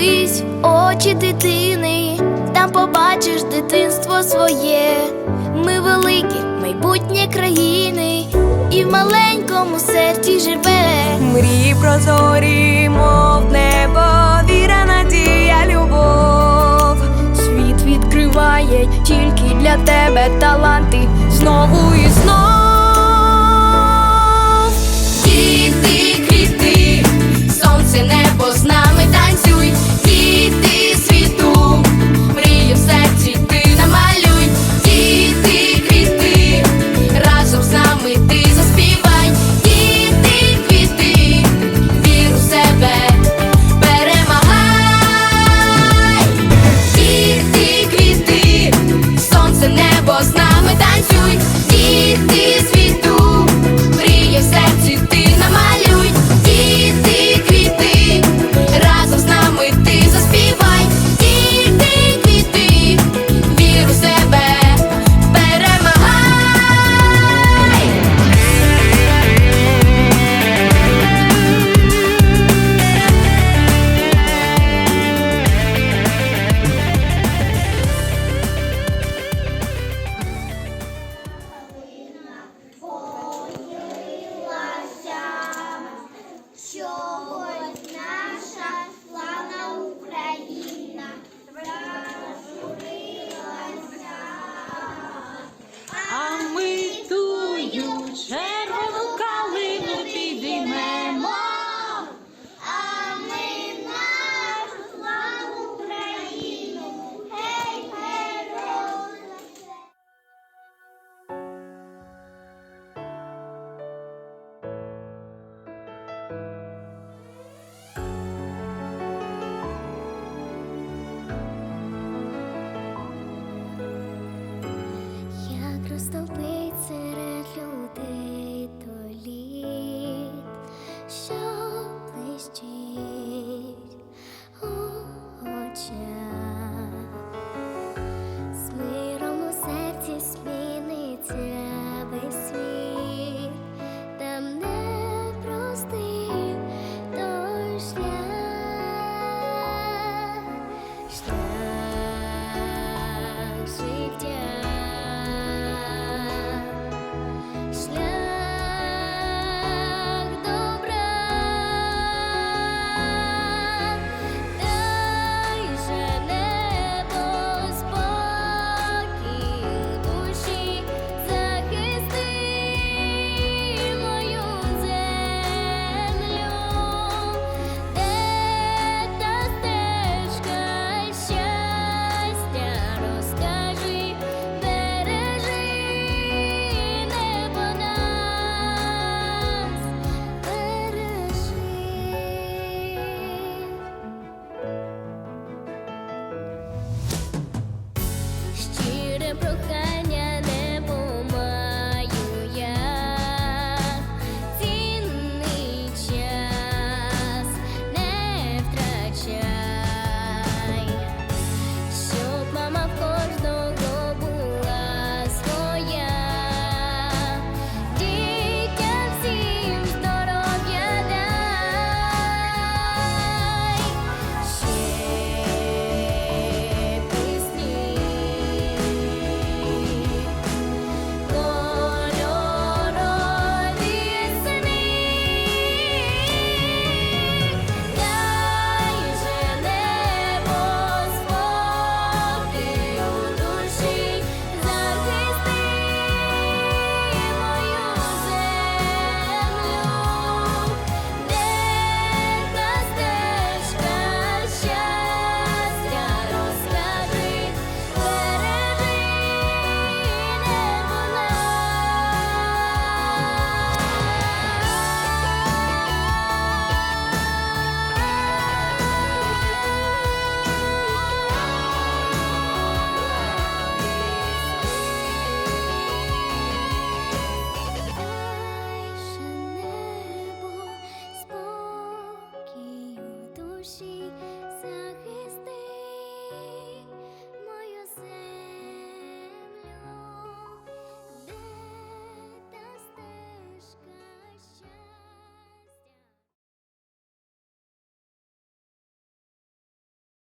Подивись в очі дитини, там побачиш дитинство своє. Ми великі, майбутнє країни, і в маленькому серці живе. Мрії прозорі, мов небо, віра, надія, любов. Світ відкриває тільки для тебе таланти знову. столпиці.